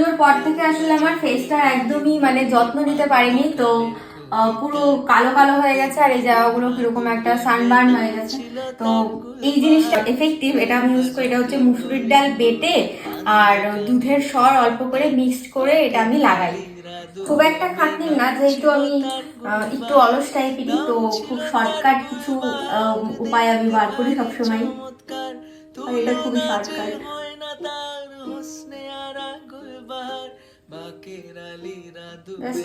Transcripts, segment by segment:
পুজোর পর থেকে আসলে আমার ফেসটা একদমই মানে যত্ন নিতে পারিনি। তো পুরো কালো কালো হয়ে গেছে আর এই জায়গাগুলো কীরকম একটা সানবার্ন হয়ে গেছে। তো, এই জিনিসটা এফেক্টিভ এটা আমি ইউজ করি, এটা হচ্ছে মুসুরির ডাল বেটে আর দুধের সর অল্প করে মিক্সড করে এটা আমি লাগাই। খুব একটা খাটনি না, যেহেতু আমি একটু অলস টাইপেরই তো খুব শর্টকাট কিছু উপায় আমি বার করি সবসময় আর এটা খুবই শর্টকাট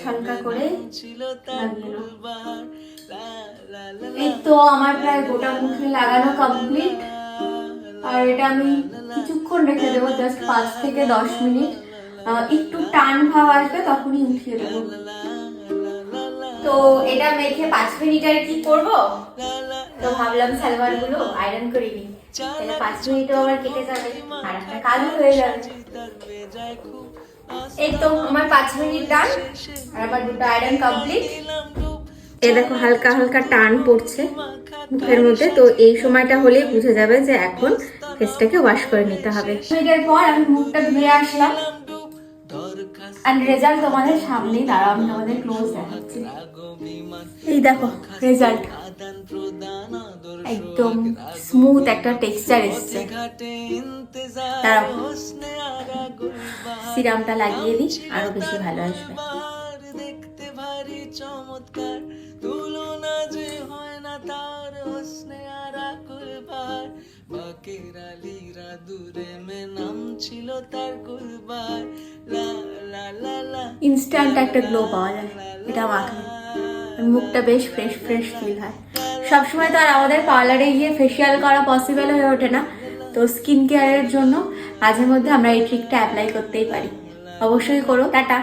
হালকা করে এই তো আমার প্রায় গোটা মুখে লাগানো কমপ্লিট আর এটা আমি কিছুক্ষণ রেখে দেবো জাস্ট পাঁচ থেকে দশ মিনিট একটু টান ভাব আসবে তখনই উঠিয়ে দেবো তো এটা মেখে পাঁচ মিনিট আর কি করব তো ভাবলাম সালোয়ারগুলো আয়রন করে নিই তাহলে পাঁচ মিনিটও আবার কেটে যাবে আর একটা কাজও হয়ে যাবে এই তো আমার পাঁচ মিনিট ডান আর দুটো আয়রন কমপ্লিট এ দেখো হালকা হালকা টান পড়ছে মুখের মধ্যে তো এই সময়টা হলেই বুঝে যাবে যে এখন ফেসটাকে ওয়াশ করে নিতে হবে। মিনিটের পর আমি মুখটা ধুয়ে আসলাম। আর রেজাল্ট তোমাদের সামনেই দাঁড়াও আমি তোমাদের ক্লোজ দেখাচ্ছি। এই দেখো রেজাল্ট একদম স্মুথ একটা টেক্সচার এসছে। দাঁড়াও। সিরামটা লাগিয়ে দিই আরও বেশি ভালো আসবে। দেখতে ভারী চমৎকার তুলনা যে হয় না তার হোসনে আর কুলবার বাকের আলীরা দূরে মে নাম ছিল তার কুলবার লা লা লা লা ইনস্ট্যান্ট একটা গ্লো পাওয়া যায় এটা মাখলে মুখটা বেশ ফ্রেশ ফ্রেশ ফিল হয়। সবসময় তো আর আমাদের পার্লারে গিয়ে ফেসিয়াল করা পসিবল হয়ে ওঠে না। তো স্কিন কেয়ারের জন্য মাঝে মধ্যে আমরা এই ট্রিকটা অ্যাপ্লাই করতেই পারি। অবশ্যই করো, টাটা।